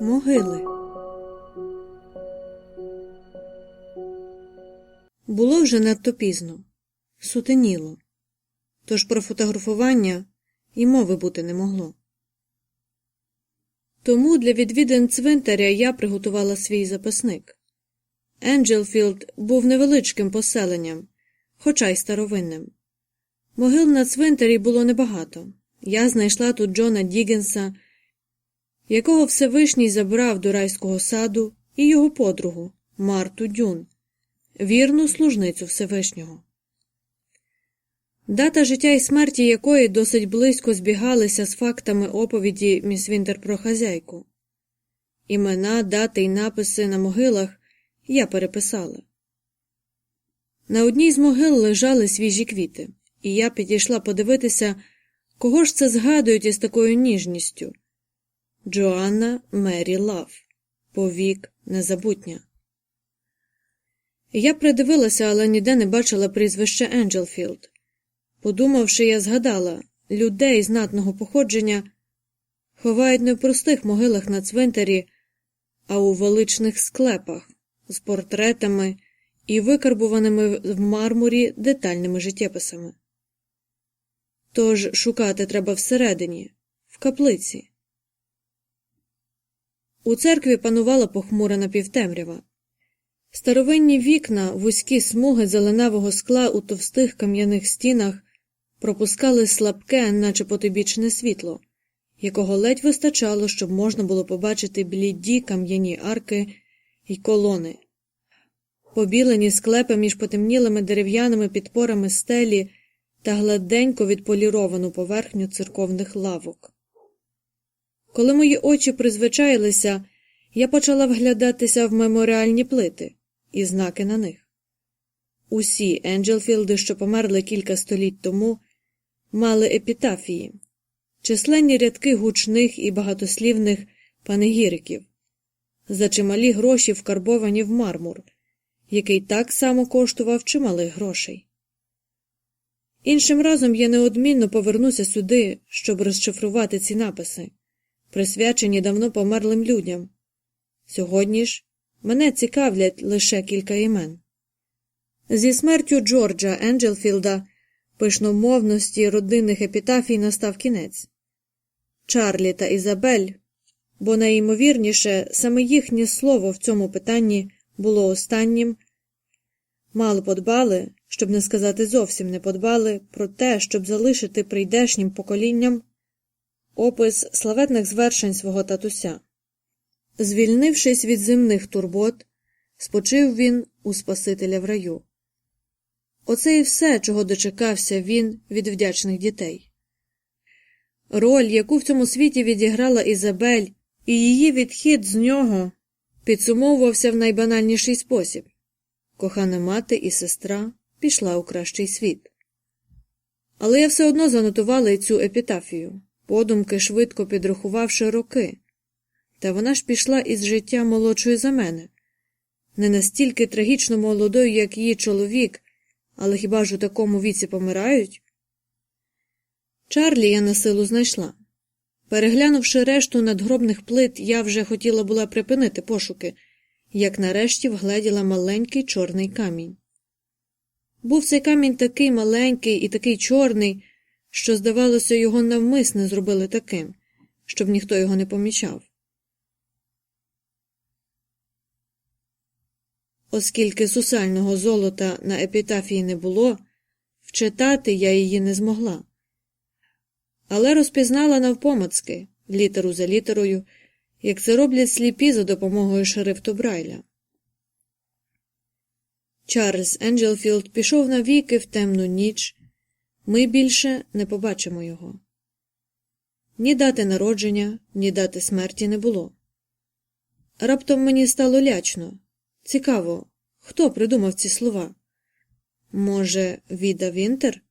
Могили. Було вже надто пізно, сутеніло, тож про фотографування і мови бути не могло. Тому для відвідин цвинтаря я приготувала свій записник. Енджелфілд був невеличким поселенням, хоча й старовинним. Могил на цвинтарі було небагато. Я знайшла тут Джона Діггенса, якого Всевишній забрав до райського саду, і його подругу Марту Дюн, вірну служницю Всевишнього. Дата життя і смерті якої досить близько збігалися з фактами оповіді міс Вінтер про хазяйку. Імена, дати й написи на могилах я переписала. На одній з могил лежали свіжі квіти, і я підійшла подивитися, кого ж це згадують із такою ніжністю. Джоанна Мері Лав. Повік незабутня. Я придивилася, але ніде не бачила прізвище Енджелфілд. Подумавши, я згадала людей знатного походження ховають не в простих могилах на цвинтарі, а у величних склепах з портретами і викарбуваними в мармурі детальними життєписами. Тож шукати треба всередині, в каплиці. У церкві панувала похмура напівтемрява. Старовинні вікна, вузькі смуги зеленавого скла у товстих кам'яних стінах пропускали слабке, наче потибічне світло, якого ледь вистачало, щоб можна було побачити бліді кам'яні арки й колони. Побілені склепи між потемнілими дерев'яними підпорами стелі та гладенько відполіровану поверхню церковних лавок. Коли мої очі призвичаїлися, я почала вглядатися в меморіальні плити і знаки на них. Усі Енджелфілди, що померли кілька століть тому, мали епітафії, численні рядки гучних і багатослівних панегіриків, за чималі гроші вкарбовані в мармур, який так само коштував чималих грошей. Іншим разом я неодмінно повернуся сюди, щоб розшифрувати ці написи, присвячені давно померлим людям. Сьогодні ж мене цікавлять лише кілька імен. Зі смертю Джорджа Енджелфілда пишномовності родинних епітафій настав кінець. Чарлі та Ізабель, бо найімовірніше саме їхнє слово в цьому питанні було останнім, мало подбали, щоб не сказати зовсім не подбали, про те, щоб залишити прийдешнім поколінням опис славетних звершень свого татуся. Звільнившись від земних турбот, спочив він у Спасителя в раю. Оце і все, чого дочекався він від вдячних дітей. Роль, яку в цьому світі відіграла Ізабель, і її відхід з нього підсумовувався в найбанальніший спосіб кохана мати і сестра пішла у кращий світ. Але я все одно занотувала й цю епітафію, подумки швидко підрахувавши роки. Та вона ж пішла із життя молодшою за мене, не настільки трагічно молодою, як її чоловік, але хіба ж у такому віці помирають? Чарлі я на силу знайшла. Переглянувши решту надгробних плит, я вже хотіла була припинити пошуки, як нарешті вгледіла маленький чорний камінь. Був цей камінь такий маленький і такий чорний, що, здавалося, його навмисне зробили таким, щоб ніхто його не помічав. Оскільки сусального золота на епітафії не було, вчитати я її не змогла. Але розпізнала навпомацки, літеру за літерою, як це роблять сліпі за допомогою шрифту Брайля. Чарльз Енджелфілд пішов навіки в темну ніч. Ми більше не побачимо його. Ні дати народження, ні дати смерті не було. Раптом мені стало лячно. Цікаво, хто придумав ці слова? Може, Віда Вінтер?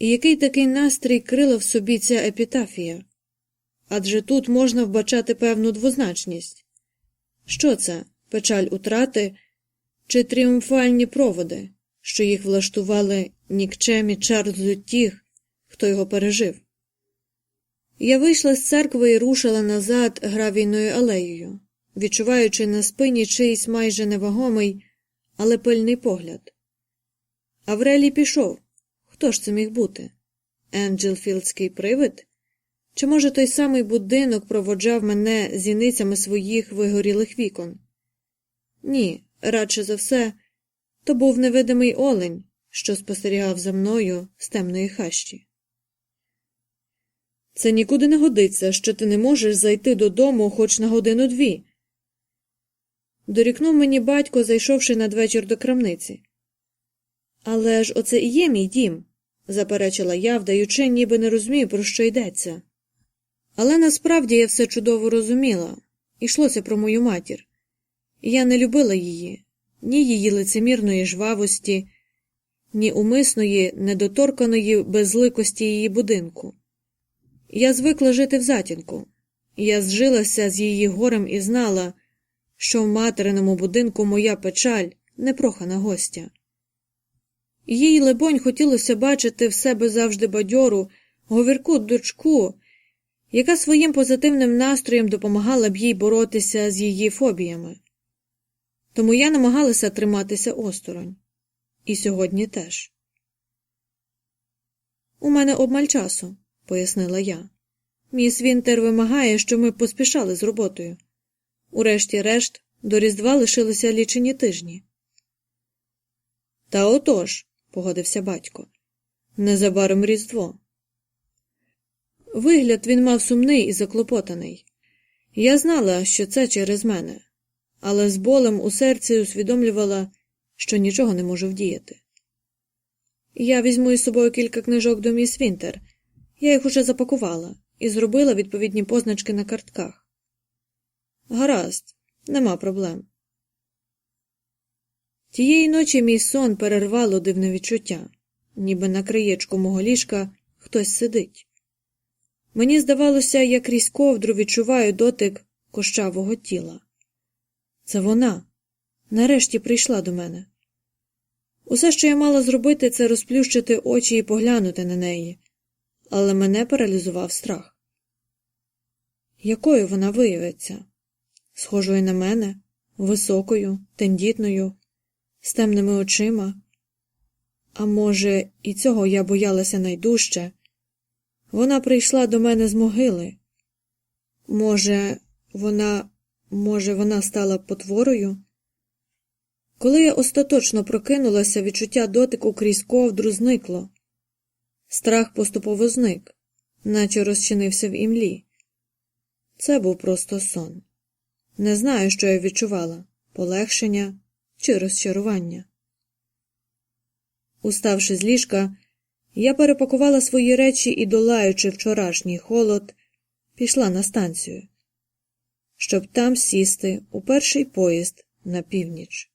І який такий настрій крила в собі ця епітафія? Адже тут можна вбачати певну двозначність. Що це печаль утрати чи тріумфальні проводи, що їх влаштували нікчемі Чарльзу тих, хто його пережив. Я вийшла з церкви і рушила назад гравійною алеєю, відчуваючи на спині чийсь майже невагомий, але пильний погляд. Аврелій пішов. Хто ж це міг бути? Енджелфілдський привид? Чи, може, той самий будинок проводжав мене зіницями своїх вигорілих вікон? Ні, радше за все, то був невидимий олень, що спостерігав за мною з темної хащі. Це нікуди не годиться, що ти не можеш зайти додому хоч на годину дві. Дорікнув мені батько, зайшовши надвечір до крамниці. Але ж оце і є мій дім, заперечила я, вдаючи, ніби не розумію, про що йдеться. Але насправді я все чудово розуміла йшлося про мою матір. Я не любила її, ні її лицемірної жвавості, ні умисної, недоторканої безликості її будинку. Я звикла жити в затінку, я зжилася з її горем і знала, що в материному будинку моя печаль непрохана гостя. Їй, лебонь, хотілося бачити в себе завжди бадьору, говірку дочку, яка своїм позитивним настроєм допомагала б їй боротися з її фобіями. Тому я намагалася триматися осторонь. І сьогодні теж. У мене обмаль часу, пояснила я. Міс Вінтер вимагає, що ми поспішали з роботою. Урешті-решт, до Різдва лишилися лічені тижні. Та отож, погодився батько. Незабаром Різдво. Вигляд він мав сумний і заклопотаний. Я знала, що це через мене, але з болем у серці усвідомлювала, що нічого не можу вдіяти. Я візьму із собою кілька книжок до міс Вінтер. Я їх уже запакувала і зробила відповідні позначки на картках. Гаразд, нема проблем. Тієї ночі мій сон перервало дивне відчуття, ніби на краєчку мого ліжка хтось сидить. Мені здавалося, я крізь ковдру відчуваю дотик кощавого тіла. Це вона нарешті прийшла до мене. Усе, що я мала зробити, це розплющити очі і поглянути на неї, але мене паралізував страх. Якою вона виявиться? Схожою на мене, високою, тендітною, з темними очима. А може, і цього я боялася найдужче. Вона прийшла до мене з могили. Може, вона, може, вона стала потворою? Коли я остаточно прокинулася, відчуття дотику крізь ковдру зникло. Страх поступово зник, наче розчинився в імлі. Це був просто сон. Не знаю, що я відчувала полегшення чи розчарування. Уставши з ліжка, я перепакувала свої речі і, долаючи вчорашній холод, пішла на станцію, щоб там сісти у перший поїзд на північ.